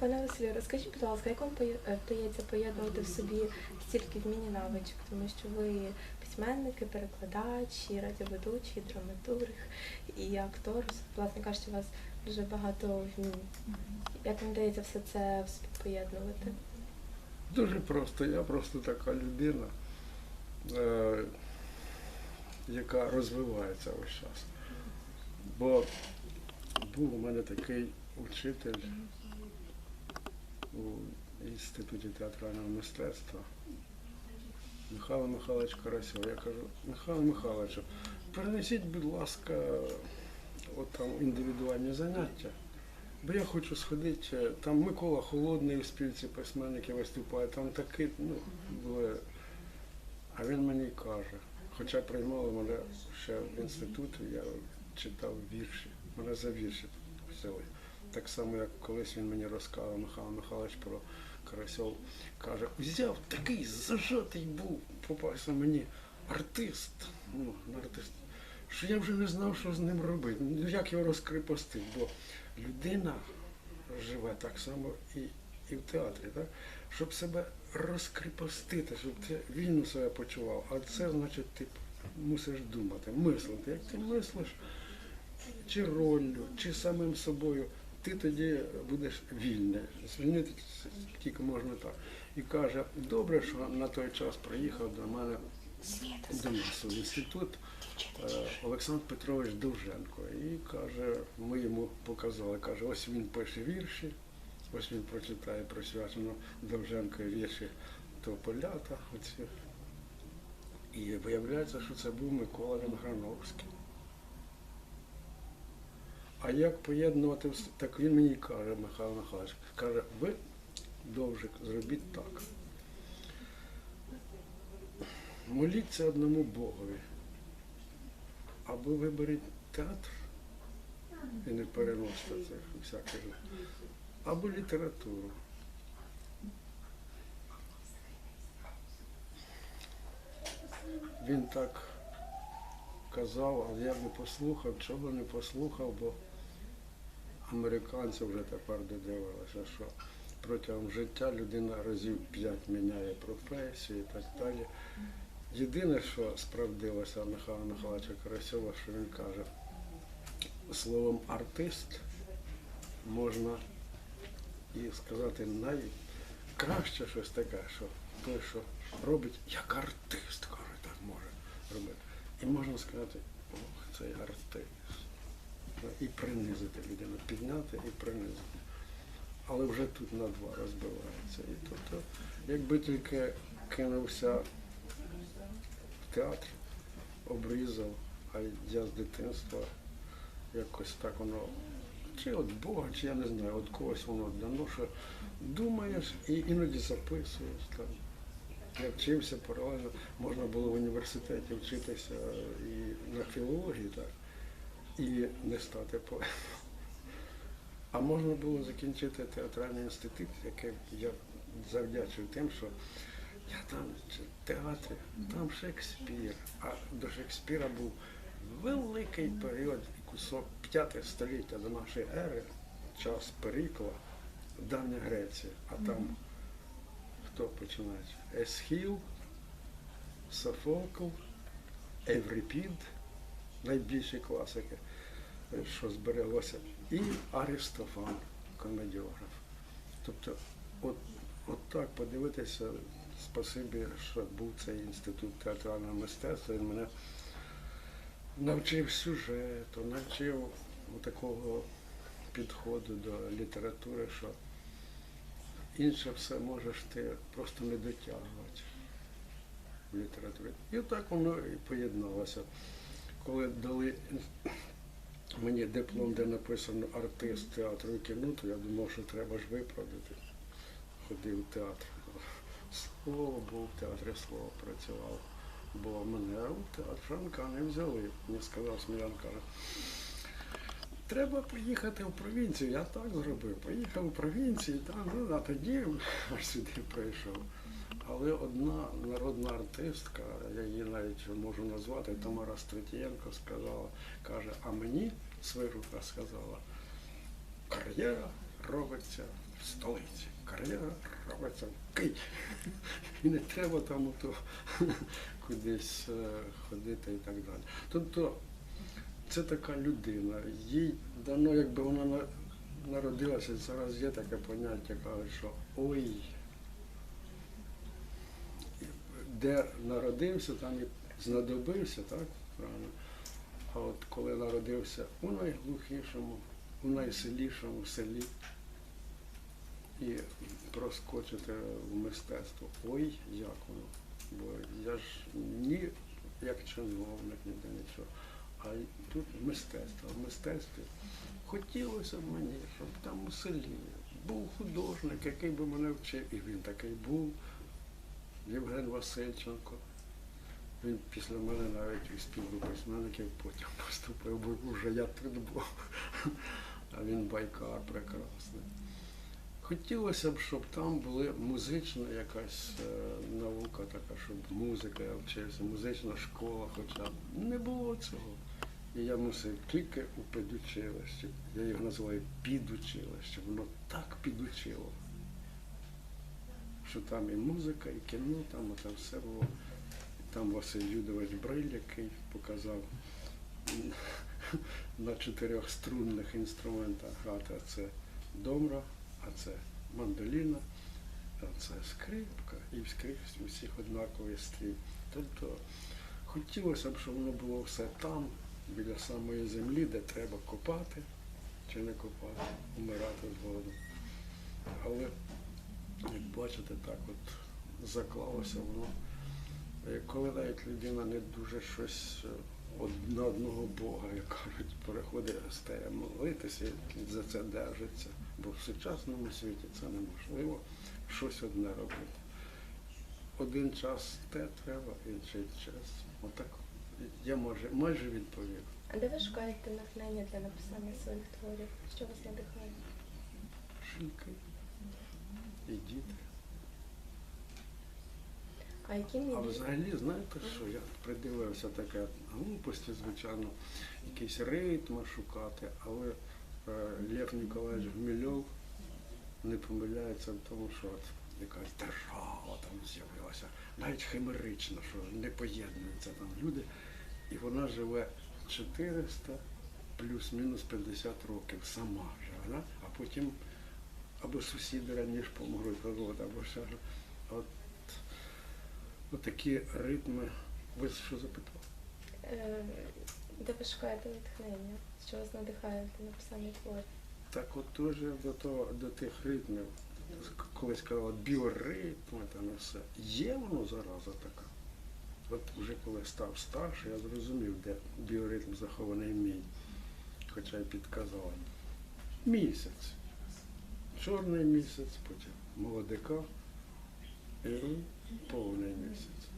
Пане Василю, розкажіть, будь ласка, як вам е, вдається поєднувати в собі стільки вмінь і навичок, тому що ви письменники, перекладач, і радіоведучий, драматург, і актор. Власне кажучи, у вас дуже багато вмінь. Як вам вдається все це поєднувати? Дуже просто. Я просто така людина, е, яка розвивається весь час. Бо був у мене такий учитель у Інституті театрального мистецтва. Михайло Михайлович Карасьов. Я кажу, Михайло Михайловичу, перенесіть, будь ласка, от там індивідуальні заняття. Бо я хочу сходити, там Микола Холодний в співці письменників виступає, там такі, ну, були. А він мені каже, хоча приймали мене ще в інституті, я читав вірші, мене за вірші взяли. Так само, як колись він мені розказав, Михайло Михайлович про Карасьов, каже, взяв такий зажатий був, попався мені артист, ну, артист, що я вже не знав, що з ним робити. Ну, як його розкріпостити, бо людина живе так само і, і в театрі, так? щоб себе розкріпостити, щоб ти вільно себе почував. А це значить, ти мусиш думати, мислити. Як ти мислиш, чи роллю, чи самим собою, ти тоді будеш вільний. Звільнити тільки можна так. І каже, добре, що на той час приїхав до мене до нас в інститут е, Олександр Петрович Довженко. І каже, ми йому показали, каже, ось він пише вірші, ось він прочитає присвячено Довженко вірші Тополята. Оці. І виявляється, що це був Микола Венграновський. А як поєднувати все? Так він мені каже, Михайло Михайлович, каже, ви, Довжик, зробіть так. Моліться одному Богові. Або виберіть театр і не переносите цих всяких, або літературу. Він так казав, але я не послухав, чого не послухав, бо американці вже тепер додивилися, що протягом життя людина разів п'ять міняє професію і так далі. Єдине, що справдилося Михайла Михайловича Карасьова, що він каже, словом артист можна і сказати найкраще щось таке, що той, що робить як артист, каже, так може робити. І можна сказати, ох, цей артист. І принизити людину, підняти і принизити. Але вже тут на два розбивається. І тобто, якби тільки кинувся в театр, обрізав, а я з дитинства якось так воно, чи від Бога, чи я не знаю, від когось воно дано, що думаєш і іноді записуєш там. Я вчився паралельно, можна було в університеті вчитися і на філології, так, і не стати поетом. А можна було закінчити театральний інститут, який я завдячую тим, що я там в театрі, там Шекспір, а до Шекспіра був великий період, кусок п'яте століття до нашої ери, час Перикла, Давня Греція, а там хто починає? Есхіл, Софокл, Еврипід, найбільші класики, що збереглося, і Аристофан, комедіограф. Тобто, от, от так подивитися, спасибі, що був цей інститут театрального мистецтва, він мене навчив сюжету, навчив такого підходу до літератури, що інше все можеш ти просто не дотягувати в літературі. І так воно і поєдналося. Коли дали мені диплом, де написано артист театру і кіно, то я думав, що треба ж виправдати. Ходив в театр. Слово був в театрі, слово працював. Бо мене в театр Франка не взяли. Мені сказав Смілян, каже, треба поїхати в провінцію. Я так зробив. Поїхав у провінцію, там, ну, а тоді аж сюди прийшов. Але одна народна артистка, я її навіть можу назвати, Тамара Стретієнко сказала, каже, а мені Свирука сказала, кар'єра робиться в столиці, кар'єра робиться в Києві. І не треба там ото кудись е, ходити і так далі. Тобто це така людина. Їй дано, якби вона народилася, зараз є таке поняття, кажуть, що ой, де народився, там і знадобився, так? Правильно. А от коли народився у найглухішому, у найсилішому селі і проскочити в мистецтво. Ой, як воно. Бо я ж ні як чиновник, ніде нічого. А тут мистецтво. В мистецтві хотілося б мені, щоб там у селі був художник, який би мене вчив. І він такий був. Євген Васильченко. Він після мене навіть у спілку письменників потім поступив, бо вже я тут був. А він байкар прекрасний. Хотілося б, щоб там була музична якась е, наука така, щоб музика я вчився, музична школа хоча б. Не було цього. І я мусив тільки у педучилищі. Я його називаю підучилище. Воно так підучило, що там і музика, і кіно, там це все було. Там Василь Юдович Бриль, який показав на чотирьох струнних інструментах грати. А це домра, а це мандоліна, а це скрипка і скрипка усіх однаковий стрій. Тобто хотілося б, щоб воно було все там, біля самої землі, де треба копати чи не копати, умирати з голоду. Але, як бачите, так от заклалося воно. Коли навіть людина не дуже щось е, на одного Бога, як кажуть, переходить стає молитися і за це держиться. Бо в сучасному світі це неможливо щось одне робити. Один час те треба, інший час. Отак я майже, майже відповів. А де ви шукаєте натхнення для написання своїх творів? Що вас надихає? Жінки і діти. А які А взагалі, знаєте що, я придивився таке глупості, звичайно, якісь ритми шукати, але е, Лев Ніколаєвич Гмельов не помиляється в тому, що от якась держава там з'явилася, навіть химерична, що не поєднуються там люди, і вона живе 400 плюс-мінус 50 років сама живе, а потім або сусіди раніше помруть, от, або ще. ж. От Отакі ритми. Ви що запитали? е, де ви шукаєте натхнення? Що вас надихає для написання творів? Так от теж до того, до тих ритмів, колись казали, біоритми там і все. Є воно зараза така. От вже коли став старший, я зрозумів, де біоритм захований мій. Хоча й підказали. Місяць. Чорний місяць, потім молодика і повний місяць.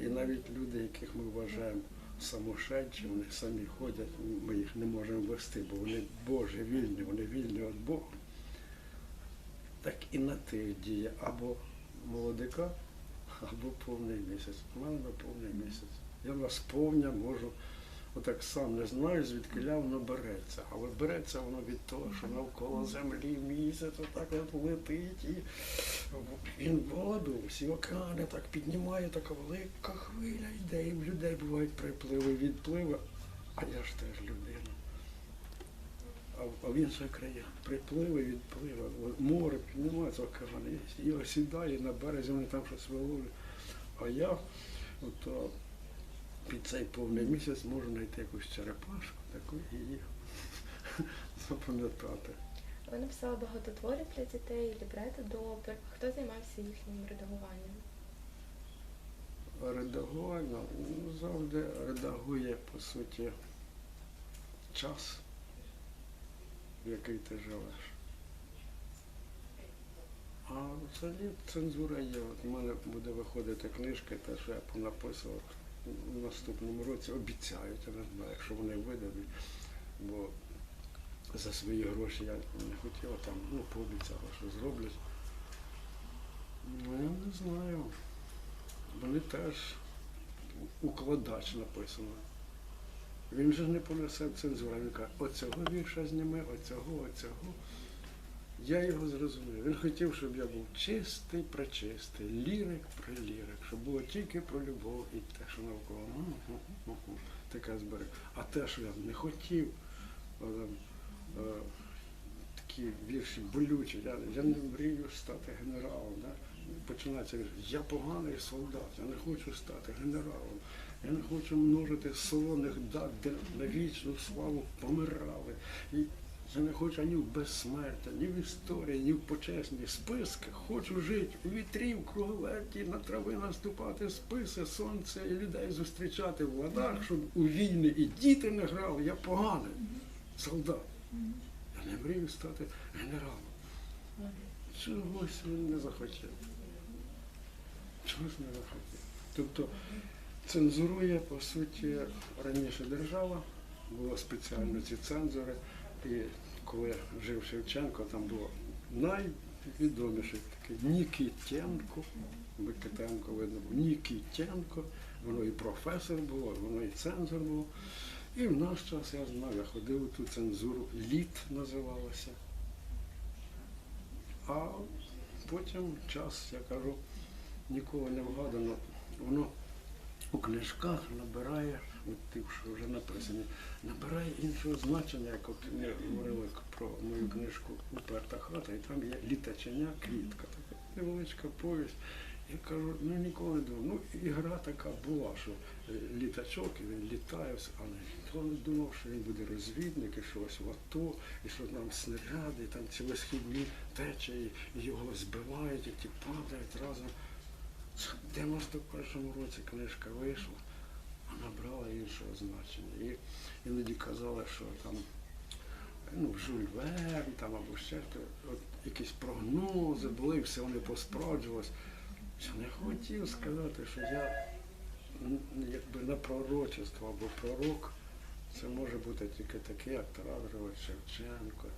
І навіть люди, яких ми вважаємо самошедші, вони самі ходять, ми їх не можемо вести, бо вони Боже вільні, вони вільні від Бога. Так і на тих діє або молодика, або повний місяць. У мене повний місяць. Я на сповня можу, отак сам не знаю, звідки воно береться. Але береться воно від того, що навколо землі місяць отак от летить і він воду, всі океани так піднімає, така велика хвиля йде, і в людей бувають припливи, відпливи, а я ж теж людина. А, в- а в інших країнах припливи, відпливи, море піднімається океан, і осідає на березі, вони там щось виловлюють. А я от, під цей повний місяць можу знайти якусь черепашку, таку і її запам'ятати. Ви написали багато творів для дітей, лібрети до опер. Хто займався їхнім редагуванням? Редагування ну, завжди редагує, по суті, час, в який ти живеш. А взагалі цензура є. От у мене буде виходити книжка, те, що я понаписував в наступному році, обіцяють, я не знаю, якщо вони видадуть, бо за свої гроші я не хотів, а там ну, пообіцяла, що зроблять. Ну, я не знаю. Вони теж укладач написано. Він же не понесе цензуру. Він каже, оцього вірша зніми, оцього, оцього. Я його зрозумів. Він хотів, щоб я був чистий, пречистий, лірик при лірик, щоб було тільки про любов і те, що навколо. Ну, ну, ну, Таке зберег. А те, що я не хотів, е, такі вірші болючі. Я, я не мрію стати генералом. Да? Починається вірш. Я поганий солдат, я не хочу стати генералом. Я не хочу множити солоних дат, де на вічну славу помирали. І я не хочу ні в безсмертя, ні в історії, ні в почесні списки. Хочу жити у вітрі, в круговерті, на трави наступати, списи, сонце і людей зустрічати в ладах, щоб у війни і діти не грали. Я поганий солдат. Я не мрію стати генералом. Чогось він не захотів. Чогось не захотів. Тобто цензурує, по суті, раніше держава, було спеціально ці цензори. І коли жив Шевченко, там було найвідоміший такий Нікітенко, Микитенко видно був, Нікітенко, воно і професор було, воно і цензор було. І в наш час я знав, я ходив у ту цензуру, літ називалося. А потім час, я кажу, ніколи не вгадано, воно у книжках набирає, от ті, що вже написані, набирає іншого значення, як от ми говорили про мою книжку Уперта хата, і там є літачення, квітка, така невеличка повість. Я кажу, ну ніколи не думав. Ну, ігра така була, що е, літачок, і він літає, але ніхто не думав, що він буде розвідник, і що ось в АТО, і що там снаряди, і там цілесхідні течії, і його збивають, і ті падають разом. В 91-му році книжка вийшла, набрала іншого значення. І іноді казали, що там ну, Жюль Верн там або ще от якісь прогнози були, все вони посправджувалось. Я не хотів сказати, що я якби на пророчество або пророк, це може бути тільки такий, як Тарас Шевченко,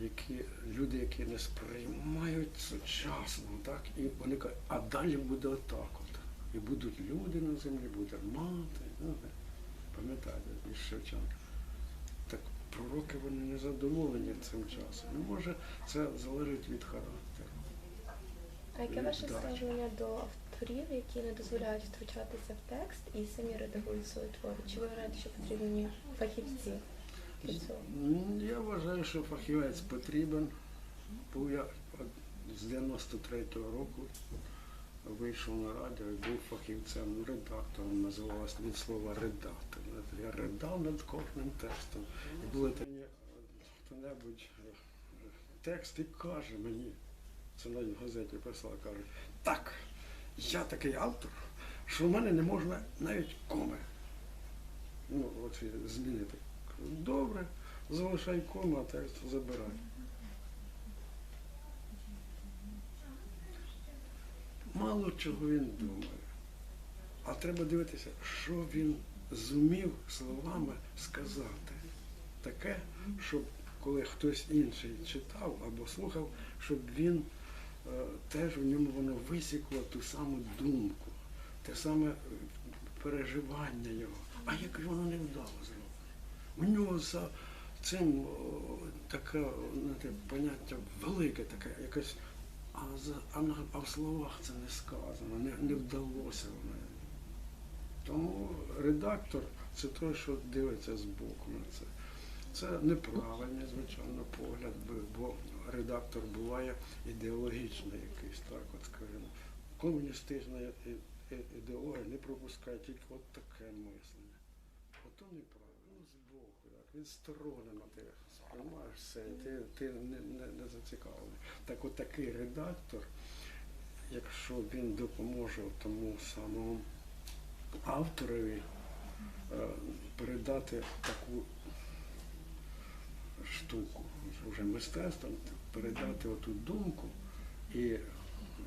які, люди, які не сприймають сучасно, так? І вони кажуть, а далі буде отак от. І будуть люди на землі, буде мати. Ну, пам'ятаєте, із Шевченка. Так пророки вони не задоволені цим часом. Ну, може, це залежить від характеру. А яке ваше Так. ставлення до авторів, які не дозволяють втручатися в текст і самі редагують свої твори? Чи ви вважаєте, що потрібні фахівці? М, Я вважаю, що фахівець потрібен. Був я з 93-го року вийшов на радіо і був фахівцем, ну, редактором, називалось від слова редактор. Я редав над кожним текстом. І були такі хто-небудь текст і каже мені, це в газеті писала, каже, так, я такий автор, що в мене не можна навіть коми. Ну, оці змінити. Добре, залишай кому, а текст забирай. Мало чого він думає. А треба дивитися, що він зумів словами сказати. Таке, щоб коли хтось інший читав або слухав, щоб він е, теж в ньому воно висікло ту саму думку, те саме переживання його. А як воно не вдало зроблено? У нього за цим таке поняття велике, таке, якесь, а, в словах це не сказано, не, не вдалося воно. Тому редактор це той, що дивиться збоку на це. Це неправильний, звичайно, погляд, бо- редактор буває ідеологічний якийсь, так от скажімо. Комуністична ідеологія не пропускає тільки от таке мислення. Ото неправильно, ну збоку, так, відсторонено ти сприймаєш все, ти, ти не, не, не зацікавлений. Так от такий редактор, якщо він допоможе тому самому авторові е, передати таку штуку, вже мистецтвом, передати оту думку і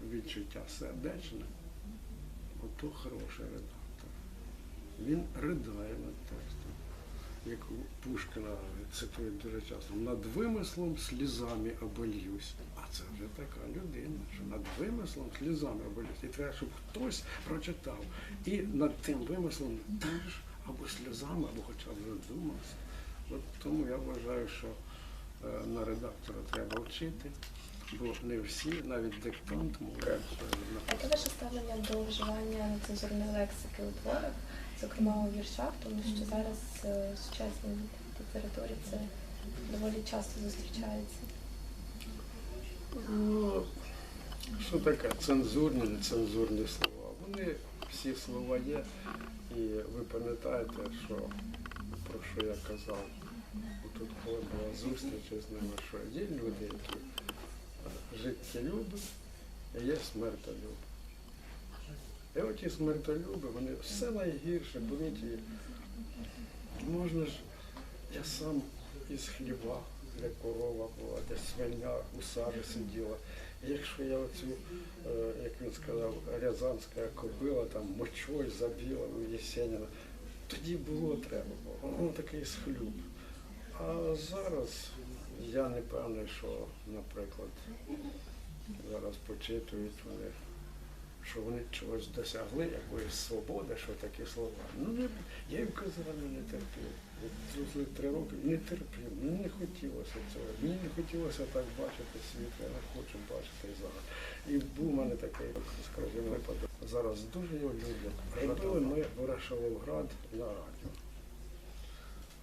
відчуття сердечне, ото хороший редактор. Він ридає над текстом. Як у Пушкіна цитують дуже часто, над вимислом слізами обольюсь. А це вже така людина, що над вимислом слізами обольюсь. І треба, щоб хтось прочитав. І над тим вимислом теж або сльозами, або хоча б задумався. От тому я вважаю, що е, на редактора треба вчити, бо не всі, навіть диктант можуть А Яке ваше ставлення до вживання нецензурної лексики у творах, зокрема у віршах, тому що зараз е, в сучасній літературі це доволі часто зустрічається. Ну, що таке цензурні, нецензурні слова? Вони всі слова є, і ви пам'ятаєте, що про що я казав, тут коли була зустріч з ними, що є люди, які е, життєлюби, а є смертолюби. І оті смертолюби, вони все найгірше беруть і можна ж, я сам із хліба, де корова була, де свиня саді сиділа. Якщо я оцю, е, як він сказав, рязанська кобила там мочою забіла у Єсеніна, тоді було треба, воно такий схлюб. А зараз я не певний, що, наприклад, зараз почитують вони, що вони чогось досягли, якоїсь свободи, що такі слова. Ну, я їм казав, ну, не терпів. От три роки, не терпів, мені не хотілося цього. Мені не хотілося так бачити світ, я не хочу бачити зараз. І був у мене такий, скажімо, випадок. Зараз дуже його люблять. Робили ми Ворошиловград на радіо.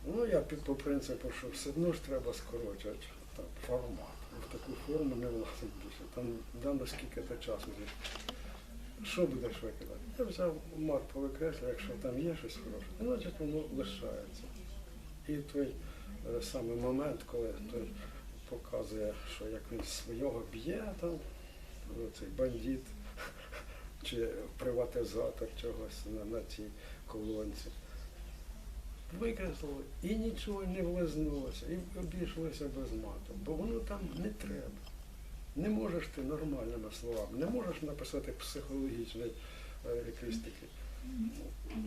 Ну, я під по принципу, що все одно ж треба скорочувати так, формат. В таку форму не влазить більше. Там дано скільки-то часу. Що будеш викидати? Я взяв мат повикреслив, якщо там є щось хороше, значить воно лишається. І той е, самий момент, коли той показує, що як він свого б'є, там, цей бандит чи приватизатор чогось на, на цій колонці. Викреслили і нічого не влазнулося, і обійшлося без мату, бо воно там не треба. Не можеш ти нормальними словами, не можеш написати психологічний е, якийсь такий.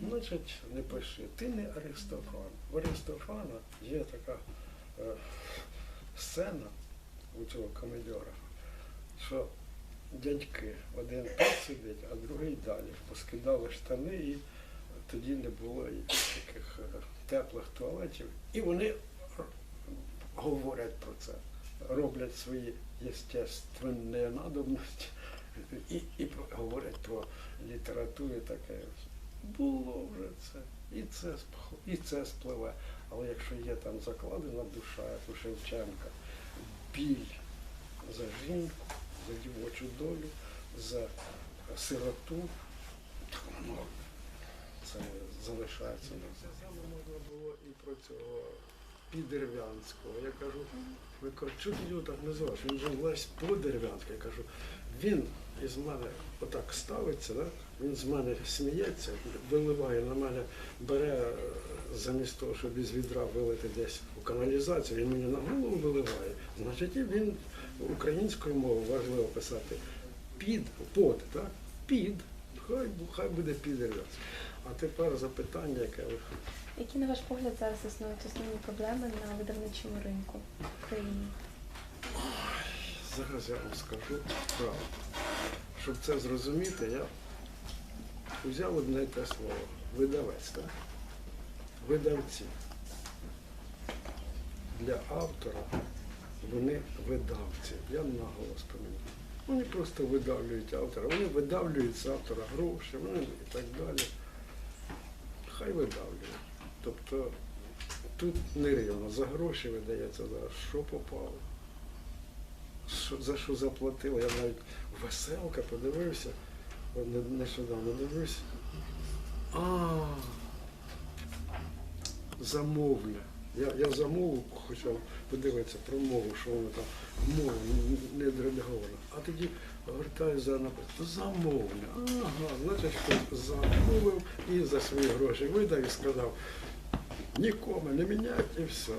Значить, не пиши. Ти не Аристофан. У Аристофана є така е, сцена у цього комедьора, що дядьки один тут сидить, а другий далі. Поскидали штани і тоді не було таких е, теплих туалетів. І вони говорять про це, роблять свої єстественні надобності і, і говорять про літературу таке. Було вже це. І це, і це спливе. Але якщо є там закладена душа, як у Шевченка, біль за жінку, за дівочу долю, за сироту, так воно це залишається. Це саме можна було і про цього Підервянського. Я кажу, ви кажуть, що ти його так називаєш? Він же весь по-дерев'янськи. Я кажу, він із мене отак ставиться, да? він з мене сміється, виливає на мене, бере е, замість того, щоб із відра вилити десь у каналізацію, він мені на голову виливає. Значить, і він українською мовою важливо писати під, под, так? Під. Хай, хай буде підерв'янський. А тепер запитання, яке ви Які, на ваш погляд, зараз існують основні проблеми на видавничому ринку в Україні? Зараз я вам скажу правду. Щоб це зрозуміти, я взяв одне те слово. Видавець, так? Видавці. Для автора вони видавці. Я наголос поміню. Вони просто видавлюють автора, вони видавлюють з автора гроші, вони і так далі. Хай видавлюють. Тобто тут нерівно. За гроші видається зараз, що попало що, за що заплатили. Я навіть веселка подивився, не- нещодавно дивився. А, замовля. Я, я за мову хотів подивитися про мову, що воно там мова не дредагована. А тоді гортаю за написано замовля. Ага, значить, хтось замовив і за свої гроші видав і сказав, нікому не міняйте все.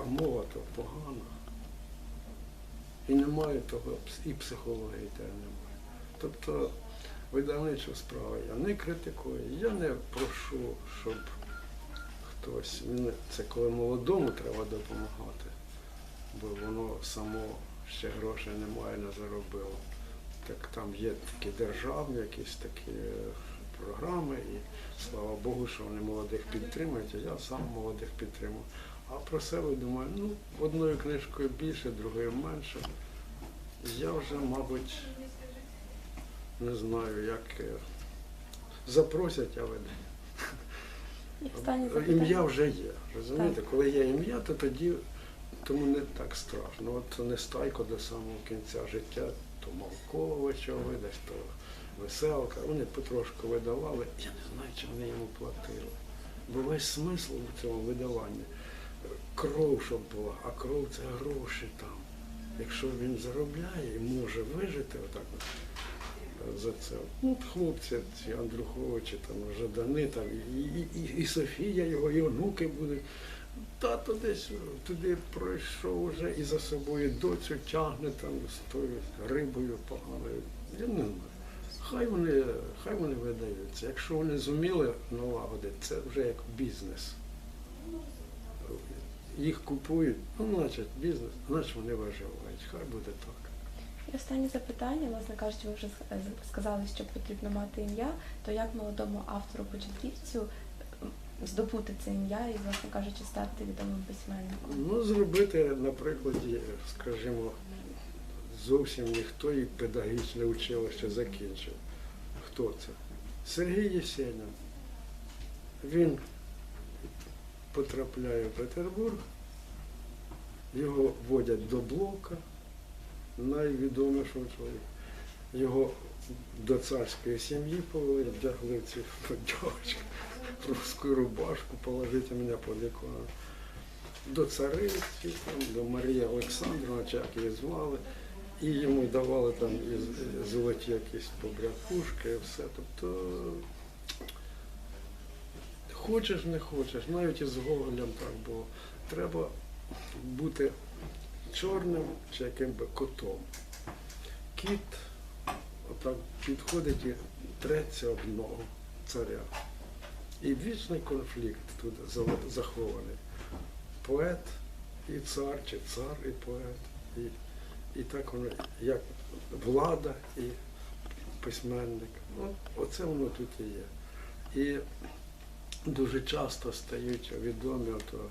А, мова то погана. І немає того, і психології теж немає. Тобто видавничу справу я не критикую, я не прошу, щоб хтось, це коли молодому треба допомагати, бо воно само ще грошей немає, не заробило. Так там є такі державні якісь такі е, програми, і слава Богу, що вони молодих підтримують, а я сам молодих підтримую. А про себе думаю, ну, одною книжкою більше, другою менше. Я вже, мабуть, не знаю, як е, запросять, я веду. І останнє Е, Ім'я вже є. Розумієте, коли є ім'я, то тоді тому не так страшно. От не стайко до самого кінця життя, то Малковича видасть, то веселка. Вони потрошку видавали. Я не знаю, чи вони йому платили. Бо весь смисл у цьому видаванні кров, щоб була, а кров це гроші там. Якщо він заробляє і може вижити отак от е, за це. Ну, хлопці, ці Андруховичі, там, Жадани, там, і, і, і Софія його, і онуки будуть. Тато десь туди пройшов вже і за собою доцю тягне там з тою рибою поганою. Я не знаю. Хай вони, хай вони видаються. Якщо вони зуміли налагодити, це вже як бізнес. Їх купують, ну, значить, бізнес, значить вони виживають. Хай буде так. І останнє запитання, власне кажучи, ви вже сказали, що потрібно мати ім'я, то як молодому автору початківцю здобути це ім'я і, власне кажучи, стати відомим письменником? Ну, зробити на прикладі, скажімо, зовсім ніхто і педагогічне училище закінчив. Хто це? Сергій Єсенін. Він потрапляє в Петербург, його водять до блока, найвідомішого чоловіка. Його до царської сім'ї повели, вдягли ці подячки, русську рубашку, положите мене під ікону до цариці, до Марії Олександровна, чи як її звали, і йому давали там і золоті якісь побрякушки і все. Тобто хочеш, не хочеш, навіть із Гоголем так було. Треба бути чорним чи яким би котом. Кіт отак підходить і треться об ногу царя. І вічний конфлікт тут за- захований поет і цар, чи цар і поет. І, і так воно, як влада і письменник. Ну, оце воно тут і є. І дуже часто стають відомі ото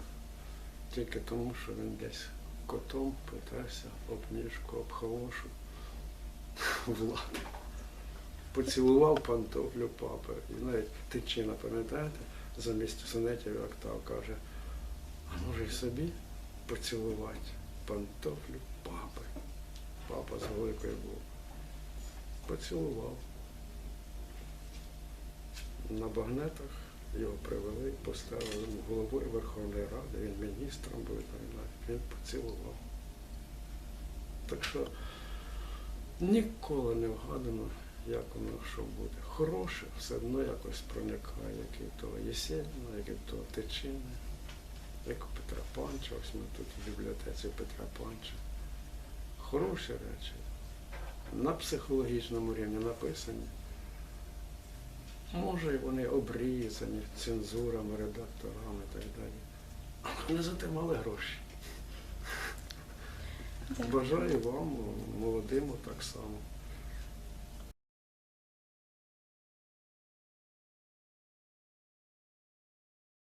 тільки тому, що він десь котом питався об ніжку, об халошу влади. Поцілував пантофлю папи. І навіть тичина, пам'ятаєте, замість сонетів октав каже, а може й собі поцілувати пантофлю папи. Папа з великою був. Поцілував. На багнетах його привели, поставили головою Верховної Ради, він міністром був. Він поцілував. Так що ніколи не вгадано, як воно що буде. Хороше все одно якось проникає, як і в того Єсеніна, як в Тичини як у Петра Панча, ось ми тут в бібліотеці Петра Панча. Хороші речі. На психологічному рівні написані. Може, вони обрізані цензурами, редакторами і так далі. Але вони зате мали гроші. Бажаю вам, молодим, так само.